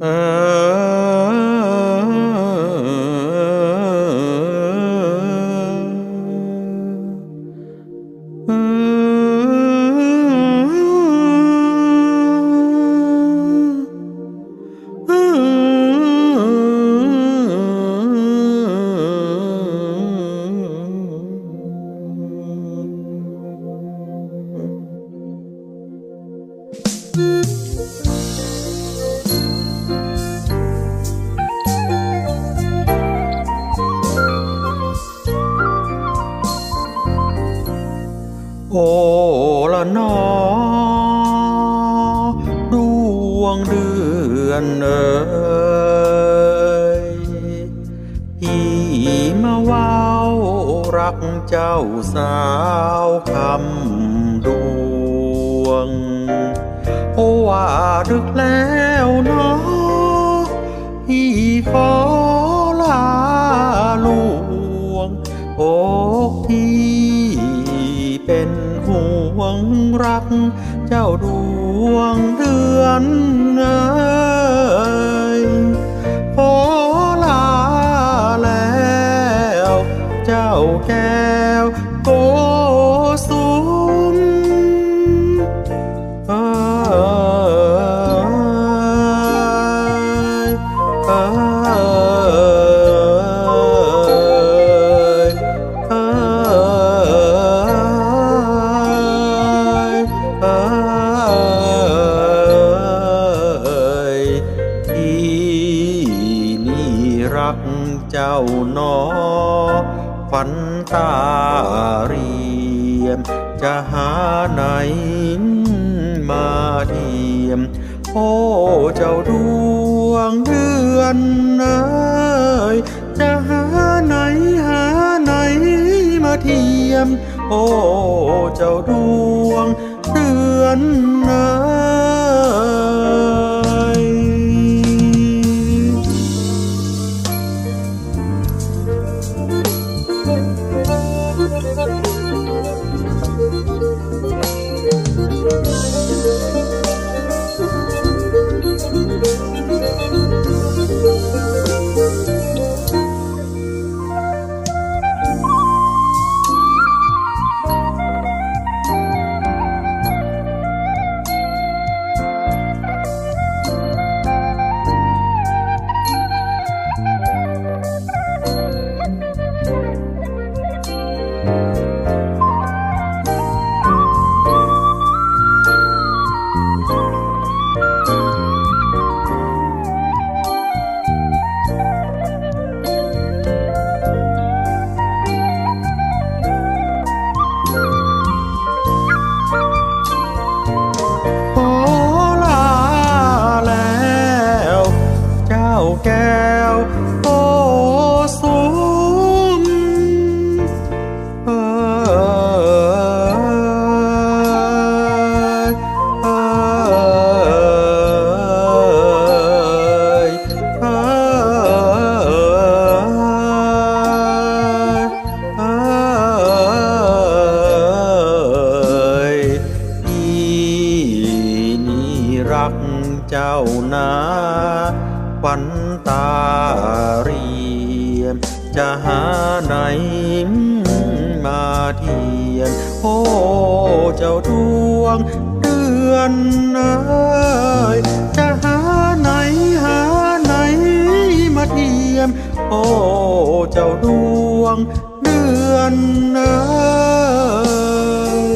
เละนอดวงเดือนเอ่ยพี่มาว้ารักเจ้าสาวคำดวงโอว่าดึกแล้วเนา รัก เจ้าดวงเดือนเอ่ยพอลาแล้ว เจ้าแก้ว รักเจ้าหนอฝันตาเรียม จะหาไหนมาเทียม โอ้เจ้าดวงเดือนเอ้ยจะหาไหนหาไหนมาเทียม โอ้เจ้าดวงเดือนเอ้ย รักเจ้านาควันตาเรียม จะหาไหนมาเทียม โอ้เจ้าดวงเดือนเอ้ยจะหาไหนหาไหนมาเทียม โอ้เจ้าดวงเดือนเอ้ย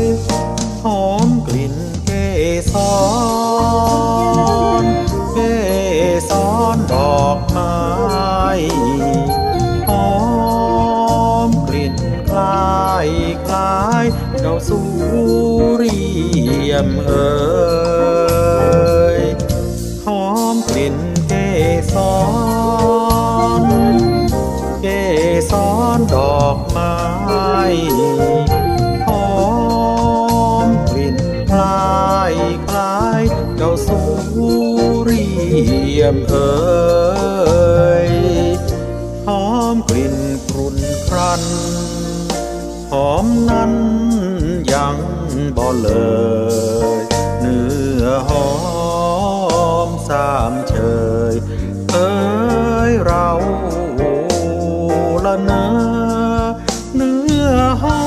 หอมกลิ่นเกสร ผู้เรียมเอ่ยหอมกลิ่นเกสรเกสรดอกไม้หอมกลิ่นพลายคลายเจ้าสูเรียมเอ่ยหอมกลิ่นกรุ่นครันหอมนั้นังบ่เลยเนื้อหอมสามเฉยเอ้ยเราละนื้เนื้อหอม